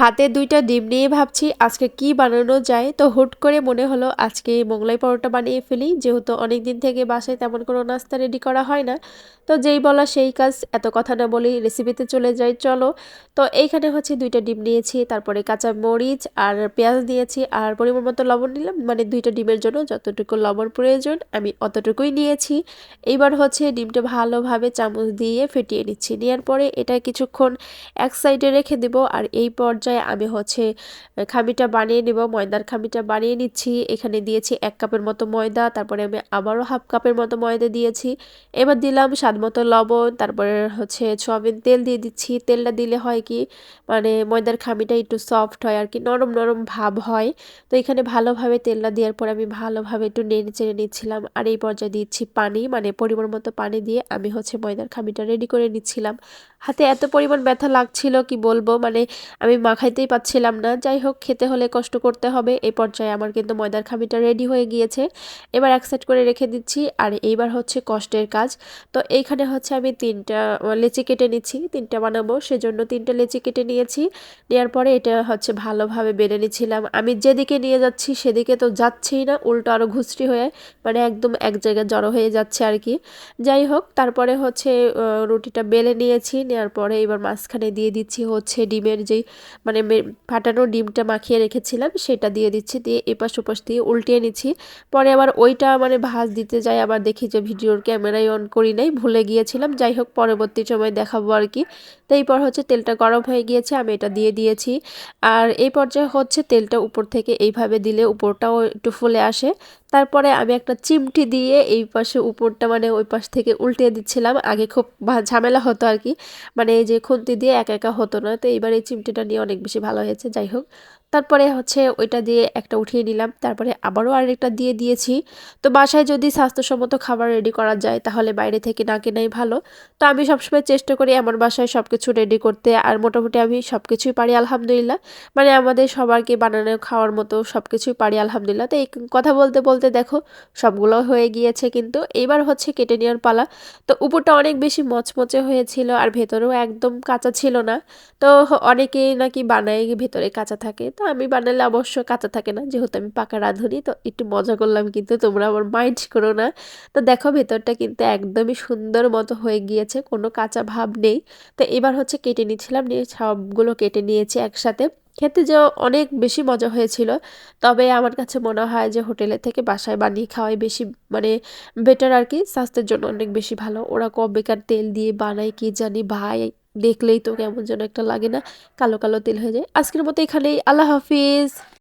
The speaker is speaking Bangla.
হাতে দুইটা ডিম নিয়ে ভাবছি আজকে কি বানানো যায়। তো হুট করে মনে হলো আজকে মোগলাই পরোটা বানিয়ে ফেলি। যেহেতু অনেক দিন থেকে বাসায় তেমন কোনো নাস্তা রেডি করা হয় না। তো যেই বলা সেই কাজ, এত কথা না বলি রেসিপিতে চলে যাই, চলো। তো এইখানে হচ্ছে দুইটা ডিম নিয়েছি, তারপরে কাঁচা মরিচ আর পেঁয়াজ নিয়েছি আর পরিমাণ মতো লবণ নিলাম। মানে দুইটা ডিমের জন্য যতটুকু লবণ প্রয়োজন আমি অতটুকুই নিয়েছি। এইবার হচ্ছে ডিমটা ভালোভাবে চামচ দিয়ে ফেটিয়ে নিচ্ছি। নেওয়ার পরে এটা কিছুক্ষণ এক সাইডে রেখে দেবো আর এই পর্যায়ে পর্যায়ে আমি হচ্ছে খামিটা বানিয়ে নেব, ময়দার খামিটা বানিয়ে নিচ্ছি। এখানে দিয়েছি এক কাপের মতো ময়দা, তারপরে আমি আবারও হাফ কাপের মতো ময়দা দিয়েছি। এবার দিলাম স্বাদ মতো লবণ, তারপরে হচ্ছে সোয়াবিন তেল দিয়ে দিচ্ছি। তেলটা দিলে হয় কি মানে ময়দার খামিটা একটু সফট হয় আর কি, নরম নরম ভাব হয়। তো এখানে ভালোভাবে তেলটা দেওয়ার পর আমি ভালোভাবে একটু নেড়ে চেড়ে নিচ্ছিলাম। আর এই পর্যায়ে দিচ্ছি পানি মানে পরিমাণ মতো পানি দিয়ে আমি হচ্ছে ময়দার খামিটা রেডি করে নিচ্ছিলাম। হাতে এত পরিমাণ ব্যথা লাগছিল, কি বলব? মানে আমি মাখাইতেই পাচ্ছিলাম না। যাই হোক, খেতে হলে কষ্ট করতে হবে। এই পর্যায়ে আমার কিন্তু ময়দার খামিটা রেডি হয়ে গিয়েছে। এবার এক সাইড করে রেখে দিচ্ছি। আর এইবার হচ্ছে কষ্টের কাজ। তো এইখানে হচ্ছে আমি তিনটা লেচি কেটে নিচ্ছি। তিনটা বানাবো। সেজন্য তিনটা লেচি কেটে নিয়েছি। নেওয়ার পরে এটা হচ্ছে ভালোভাবে বেড়ে নিচ্ছিলাম। আমি যেদিকে নিয়ে যাচ্ছি, সেদিকে তো যাচ্ছেই না। উল্টো আরও ঘুষটি হয়ে মানে একদম এক জায়গায় জড়ো হয়ে যাচ্ছে আর কি। যাই হোক, তারপরে হচ্ছে রুটিটা বেলে নিয়েছি। নেওয়ার পরে এবার মাঝখানে দিয়ে দিচ্ছি হচ্ছে ডিমের যেই মানে ফাটানো ডিমটা মাখিয়ে রেখেছিলাম, সেটা দিয়ে দিচ্ছি, দিয়ে এপাশ ওপাশ দিয়ে উল্টিয়ে নিচ্ছি। পরে আবার ওইটা মানে ভাজ দিতে যাই, আবার দেখি যে ভিডিওর ক্যামেরায় অন করি নাই, ভুলে গিয়েছিলাম। যাই হোক, পরবর্তী সময় দেখাবো আর কি। তো পর হচ্ছে তেলটা গরম হয়ে গিয়েছে, আমি এটা দিয়ে দিয়েছি। আর এই পর্যায়ে হচ্ছে তেলটা উপর থেকে এইভাবে দিলে উপরটাও একটু ফুলে আসে। তারপরে আমি একটা চিমটি দিয়ে এই পাশে উপরটা মানে ওই পাশ থেকে উল্টে দিচ্ছিলাম। আগে খুব ঝামেলা হতো আর কি। মানে এই যে খুন্তি দিয়ে একা একা হতো না, তো এইবার এই চিমটিটা নিয়ে অনেক বেশি ভালো হয়েছে যাই হোক। তারপরে হচ্ছে ওইটা দিয়ে একটা উঠিয়ে নিলাম, তারপরে আবারও আরেকটা দিয়ে দিয়েছি। তো বাসায় যদি স্বাস্থ্যসম্মত খাবার রেডি করা যায়, তাহলে বাইরে থেকে না কেনাই ভালো। তো আমি সবসময় চেষ্টা করি আমার বাসায় সব কিছু রেডি করতে, আর মোটামুটি আমি সব কিছুই পারি, আলহামদুলিল্লাহ। মানে আমাদের সবারকে বানানো খাওয়ার মতো সব কিছুই পারি, আলহামদুলিল্লাহ। তো এই কথা বলতে বলতে দেখো, সবগুলো হয়ে গিয়েছে কিন্তু এইবার হচ্ছে কেটে নেওয়ার পালা। তো উপরটা অনেক বেশি মচমচে হয়েছিল, আর ভেতরেও একদম কাঁচা ছিল না। তো অনেকেই নাকি বানায়, ভেতরে কাঁচা থাকে। তো আমি বানালে অবশ্য কাঁচা থাকে না। যেহেতু আমি পাকা রাঁধুনি, তো একটু মজা করলাম কিন্তু তোমরা আমার মাইন্ড করো না। তো দেখো ভেতরটা কিন্তু একদমই সুন্দর মতো হয়ে গিয়েছে, কোনো কাঁচা ভাব নেই। তো এবার হচ্ছে কেটে নিয়েছিলাম নিয়ে সবগুলো কেটে নিয়েছি একসাথে। খেতে যে অনেক বেশি মজা হয়েছিল, তবে আমার কাছে মনে হয় যে হোটেলের থেকে বাসায় বানিয়ে খাওয়াই বেশি মানে বেটার আর কি, স্বাস্থ্যের জন্য অনেক বেশি ভালো। ওরা কবেকার তেল দিয়ে বানায়, কি জানি ভাই দেখলেই তো কেমন যেন একটা লাগে না। কালো কালো তেল হয়ে যায়। আজকের মতো এখানেই। আল্লাহ হাফিজ।